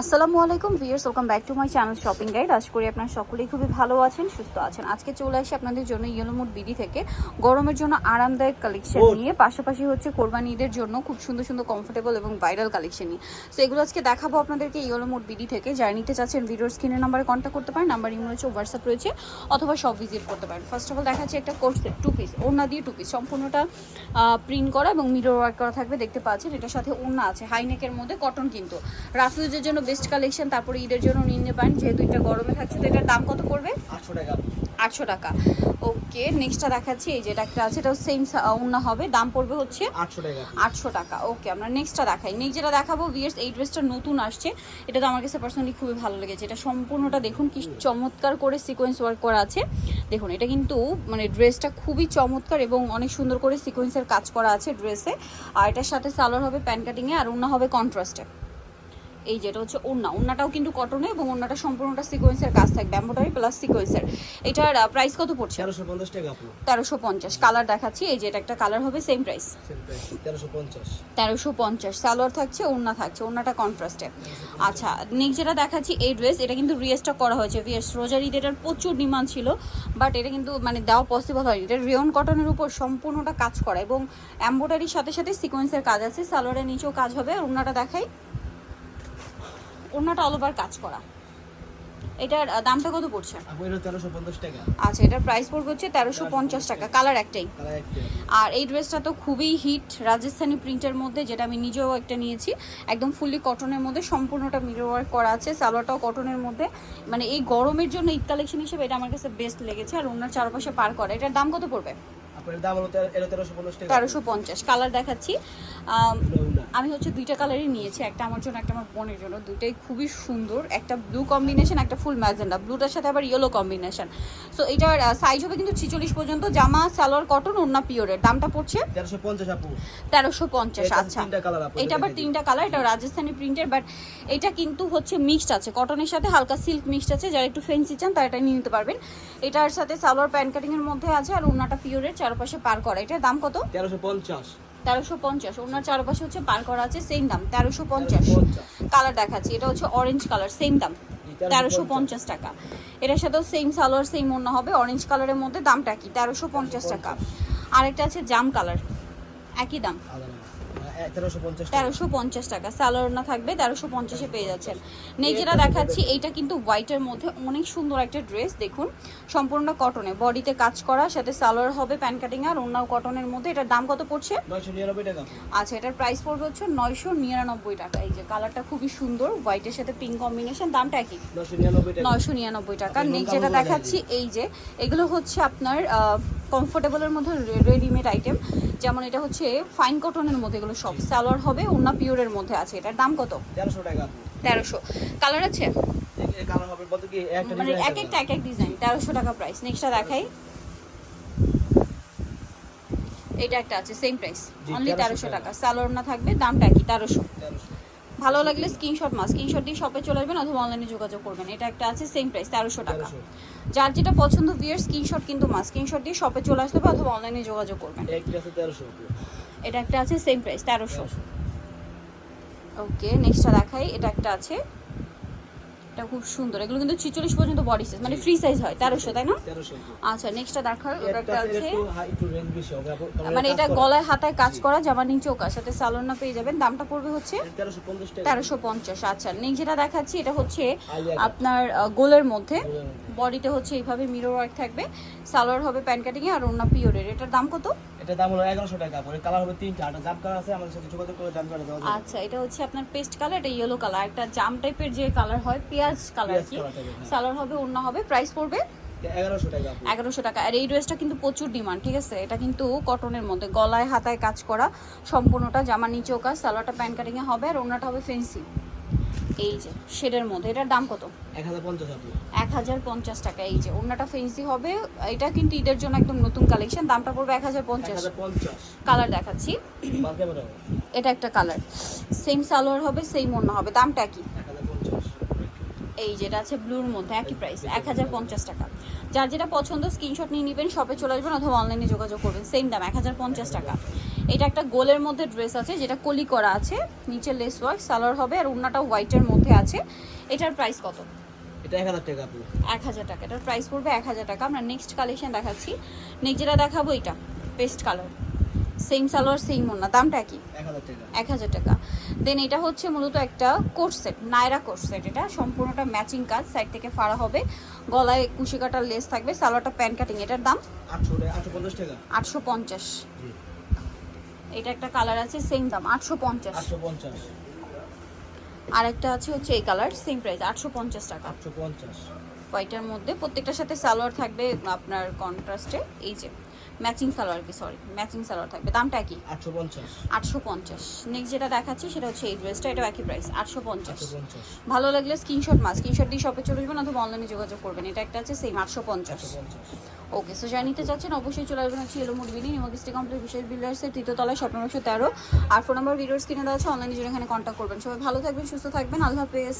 আসসালামু আলাইকুম viewers welcome back to my channel shopping guide. আশা করি আপনারা সকলেই খুবই ভালো আছেন সুস্থ আছেন। আজকে চলে আসি আপনাদের জন্য ইয়েলোমুড বিডি থেকে। গরমের জন্য আরামদায়ক কালেকশন নিয়ে পাশাপাশি হচ্ছে কোরবানি ঈদের জন্য খুব সুন্দর সুন্দর কমফোর্টেবল এবং ভাইরাল কালেকশন নিয়ে। সো এগুলো আজকে দেখাবো আপনাদেরকে ইয়েলোমুড বিডি থেকে। যারা নিতে চাচ্ছেন ভিডিওর স্ক্রিনের নাম্বারে কন্ট্যাক্ট করতে পারেন নাম্বার ইমেল রয়েছে হোয়াটসঅ্যাপ রয়েছে অথবা সব ভিজিট করতে পারেন। ফার্স্ট অফ অল দেখাচ্ছি একটা কোর্স টু পিস ওড়না দিয়ে টু পিস সম্পূর্ণটা প্রিন্ট করা এবং মিরর ওয়ার্ক করা থাকবে দেখতে পাচ্ছেন। এটার সাথে ওড়না আছে হাইনেকের মধ্যে কটন কিন্তু। রাফিউজের জন্য বেস্ট কালেকশন তারপরে ঈদের জন্য নিয়ে পারেন যেহেতু এটা গরমে থাকছে তো এটার দাম কত পড়বে? আটশো টাকা। আটশো টাকা। ওকে নেক্সটটা দেখাচ্ছি এই যেটা একটা আছে এটাও সেম ওড়না হবে দাম পড়বে হচ্ছে আটশো টাকা। আটশো টাকা। ওকে আমরা নেক্সটটা দেখাই। নেক্সট যেটা দেখাবো ভিয়ার্স এই ড্রেসটা নতুন আসছে। এটা তো আমার কাছে পার্সোনালি খুবই ভালো লেগেছে। এটা সম্পূর্ণটা দেখুন কি চমৎকার করে সিকোয়েন্স ওয়ার্ক করা আছে। দেখুন এটা কিন্তু মানে ড্রেসটা খুবই চমৎকার এবং অনেক সুন্দর করে সিকোয়েন্সের কাজ করা আছে ড্রেসে। আর এটার সাথে সালোয়ার হবে প্যান কাটিংয়ে আর ওড়না হবে কন্ট্রাস্টে এই যেটা হচ্ছে ওড়না। ওড়নাটাও কিন্তু কটনে এবং ওড়নাটা সম্পূর্ণটা সিকোয়েন্সের কাজ থাকবে এম্বোটারি প্লাস সিকোয়েন্সের এটার প্রাইস কত পড়ছে? তেরোশো পঞ্চাশ টাকা আপু। তেরোশো পঞ্চাশ। কালার দেখাচ্ছি এই যে এটা একটা কালার হবে সেম প্রাইস তেরোশো পঞ্চাশ। তেরোশো পঞ্চাশ। সালোয়ার থাকছে ওড়না থাকছে ওড়নাটা কন্ট্রাস্টে আচ্ছা নেক্সট যেটা দেখাচ্ছি এই ড্রেস এটা কিন্তু রিয়েস্টটা করা হয়েছে। ভিএস রোজার ঈদ এটার প্রচুর ডিমান্ড ছিল বাট এটা কিন্তু মানে দেওয়া পসিবল হয়নি। এটা রিয়ন কটনের উপর সম্পূর্ণটা কাজ করা এবং এম্বোটারির সাথে সাথে সিকোয়েন্সের কাজ আছে। সালোয়ারের নিচেও কাজ হবে আর ওড়নাটা দেখাই। ওড়নাটা অল ওভার কাজ করা। এটার দামটা কত পড়ছে? আচ্ছা এটার প্রাইস পড়বে হচ্ছে তেরোশো পঞ্চাশ টাকা কালার একটাই আর এই ড্রেসটা তো খুবই হিট রাজস্থানি প্রিন্টের মধ্যে যেটা আমি নিজেও একটা নিয়েছি। একদম ফুললি কটনের মধ্যে সম্পূর্ণটা মিরর ওয়ার্ক করা আছে সালোয়ারটাও কটনের মধ্যে। মানে এই গরমের জন্য ঈদ কালেকশন হিসেবে এটা আমার কাছে বেস্ট লেগেছে আর ওনার চারপাশে পার করা। এটার দাম কত পড়বে? তেরোশো পঞ্চাশ কালার দেখাচ্ছি। আম, হচ্ছে দুইটা কালারই নিয়েছি একটা আমার জন্য একটা আমার বোনের জন্য। দুইটাই খুবই সুন্দর একটা ব্লু কম্বিনেশন একটা ফুল ম্যাজেন্ডা ব্লুটার সাথে আবার ইয়েলো কম্বিনেশন সো এটার সাইজ হবে কিন্তু ছিচল্লিশ পর্যন্ত। জামা সালোয়ার কটন ওন্না পিওরের দামটা পড়ছে তেরোশো পঞ্চাশ আচ্ছা। এটা আবার তিনটা কালার এটা রাজস্থানি প্রিন্টের বাট এটা কিন্তু হচ্ছে মিক্সড আছে। কটনের সাথে হালকা সিল্ক মিক্সড আছে। যারা একটু ফেন্সি চান তারা এটা নিয়ে নিতে পারবেন। এটার সাথে সালোয়ার প্যান্ট কাটিং এর মধ্যে আছে আর ওনাটা পিওরের চারপাশে পার করা। এটার দাম কত? তেরোশো পঞ্চাশ। তেরোশো পঞ্চাশ। ওনার চারপাশে হচ্ছে পার করা আছে সেম দাম তেরোশো পঞ্চাশ। কালার দেখাচ্ছি এটা হচ্ছে অরেঞ্জ কালার সেম দাম তেরোশো পঞ্চাশ। টাকা। এটার সাথেও সেম সালোয়ার সেম অন্য হবে অরেঞ্জ কালারের মধ্যে দামটা কি তেরোশো পঞ্চাশ টাকা। আরেকটা আছে জাম কালার একই দাম। তেরোশো পঞ্চাশ টাকা। না থাকবে তেরোশো পঞ্চাশে পেয়ে যাচ্ছেন। নেই যেটা দেখাচ্ছি এইটা কিন্তু হোয়াইটের মধ্যে অনেক সুন্দর একটা ড্রেস দেখুন। সম্পূর্ণ কটনে বডিতে কাজ করা সাথে সালোয়ার হবে প্যান কাটিং আর অন্য কটনের মধ্যে। এটার দাম কত পড়ছে? আচ্ছা এটার প্রাইস পড়বে হচ্ছে নয়শো নিরানব্বই টাকা। এই যে কালারটা খুবই সুন্দর হোয়াইটের সাথে পিঙ্ক কম্বিনেশন দামটা একই। নয়শো নিরানব্বই টাকা। নেক্সট যেটা দেখাচ্ছি এই যে এগুলো হচ্ছে আপনার কমফোর্টেবলের মধ্যে রেডিমেড আইটেম যেমন এটা হচ্ছে ফাইন কটনের মধ্যে এগুলো সব। সালোয়ার হবে অন্য পিওরের মধ্যে আছে। এটার দাম কত? তেরোশো টাকা। তেরোশো। কালার আছে? এই কালার হবে বলতে কি একটা মানে এক একটা এক এক ডিজাইন তেরোশো টাকা প্রাইস নেক্সটটা দেখাই। এটা একটা আছে সেম প্রাইস অনলি 1300 তেরোশো টাকা। সালোয়ার না থাকবে দামটা কি তেরোশো। 1300 ভালো লাগলে স্ক্রিনশট মাস স্ক্রিনশট দিয়ে শপে চলে আসবেন অথবা অনলাইনে যোগাযোগ করবেন। এটা একটা আছে সেম প্রাইস তেরোশো টাকা। যার যেটা পছন্দ বিয়ের স্ক্রিনশট কিন্তু মাস স্ক্রিনশট দিয়ে শপে চলে আসতে হবে অথবা অনলাইনে যোগাযোগ করবেন। এটা একটা আছে সেম প্রাইস তেরোশো। ওকে নেক্সটটা দেখাই। এটা একটা আছে এটা খুব সুন্দর। এগুলো কিন্তু ছিচল্লিশ পর্যন্ত বডি সাইজ মানে ফ্রি সাইজ হয় তেরোশো তাই না। আচ্ছা নেক্সটটা দেখার একটা আছে মানে এটা গলায় হাতায় কাজ করা জামার নিচেও কাজ সাথে সালোয়ার না পেয়ে যাবেন দামটা পড়বে হচ্ছে এটা তেরোশো পঞ্চাশ টাকা। তেরোশো পঞ্চাশ আচ্ছা নেক্সট যেটা দেখাচ্ছি এটা হচ্ছে আপনার গোলের মধ্যে। বডিতে হচ্ছে এইভাবে মিরর ওয়ার্ক থাকবে সালোয়ার হবে প্যান কাটিং আর ওন্না পিওরের এটার দাম কত? এটার দাম হলো এগারোশো টাকা পরে কালার হবে তিনটা। একটা জাম কালার আছে আমাদের সাথে যোগাযোগ করে জাম কালার দেওয়া আচ্ছা এটা হচ্ছে আপনার পেস্ট কালার এটা ইয়েলো কালার। একটা জাম টাইপের যে কালার হয় পেঁয়াজ কালার কি? এর, হ্যাঁ। হবে অন্য হবে প্রাইস পড়বে এগারোশো টাকা আর এই ড্রেসটা কিন্তু প্রচুর ডিমান্ড ঠিক আছে? এটা কিন্তু কটনের মধ্যে গলায় হাতায় কাজ করা সম্পূর্ণটা জামার নিচেও কাজ সালোয়ারটা প্যান কাটিং হবে আর ওনাটা হবে ফেন্সি এই যে শেডের মধ্যে এটার দাম কত? এক হাজার পঞ্চাশ টাকা এই যে ওনাটা ফেন্সি হবে। এটা কিন্তু ঈদের জন্য একদম নতুন কালেকশন দামটা পড়বে এক হাজার পঞ্চাশ। কালার দেখাচ্ছি। এটা একটা কালার সেম সালোয়ার হবে সেম ওড়না হবে। দামটা কি? এই যেটা আছে ব্লুর মধ্যে একই প্রাইস এক হাজার পঞ্চাশ টাকা। যার যেটা পছন্দ স্ক্রিনশট নিয়ে নেবেন শপে চলে আসবেন অথবা অনলাইনে যোগাযোগ করবেন। সেম দাম এক হাজার পঞ্চাশ টাকা। এটা একটা গোলের মধ্যে ড্রেস আছে যেটা কলি করা আছে নিচে লেস ওয়ার্ক সালোয়ার হবে আর ওড়নাটা হোয়াইটের মধ্যে আছে। এটার প্রাইস কত? এটা টাকা আপু। এটার প্রাইস পড়বে এক হাজার টাকা। আমরা নেক্সট কালেকশন দেখাচ্ছি। নেক্সট যেটা দেখাবো এটা paste colour same salwar same ওড়না দামটা কি? টাকা। দেন এটা হচ্ছে মূলত একটা course set Naira course set এটা। সম্পূর্ণটা ম্যাচিং কাজ সাইড থেকে ফাড়া হবে। গলায় কুশি কাটার লেস থাকবে সালোয়ারটা প্যান্ট কাটিং এটার দাম? আটশো টাকা। আটশো পঞ্চাশ। টাকা এটা একটা কালার আছে সেম দাম আটশো পঞ্চাশ। আর একটা আছে হচ্ছে এই কালার সেম প্রাইস আটশো পঞ্চাশ টাকা। আটশো পঞ্চাশ। হোয়াইটের মধ্যে প্রত্যেকটার সাথে সালোয়ার থাকবে আপনার কন্ট্রাস্টে এই যে ম্যাচিং সালোয়ার কি সরি ম্যাচিং সালোয়ার থাকবে। দামটা কি? আটশো পঞ্চাশ। আটশো পঞ্চাশ। নেক্সট যেটা দেখাচ্ছি সেটা হচ্ছে এই ড্রেসটা এটা একই প্রাইস আটশো পঞ্চাশ। ভালো লাগলে স্ক্রিনশট মাস স্ক্রিনশট দিয়ে শপে চলে যাবেন অথবা অনলাইনে যোগাযোগ করবেন। এটা একটা আছে সেম আটশো পঞ্চাশ। ওকে সো যারা নিতে চাচ্ছেন অবশ্যই চলে আসবেন হচ্ছে এলো মুরবিনি নিমকিস্টি কমপ্লিট বিশেষ বিল্ডার্সের তৃতীয় তলায় স্বপ্ন একশো তেরো। আর ফোন নাম্বার ভিডিওর স্ক্রিনে দেওয়া আছে অনলাইনে জন্য এখানে কন্ট্যাক্ট করবেন। সবাই ভালো থাকবেন, সুস্থ থাকবেন, আল্লাহ হাফেজ।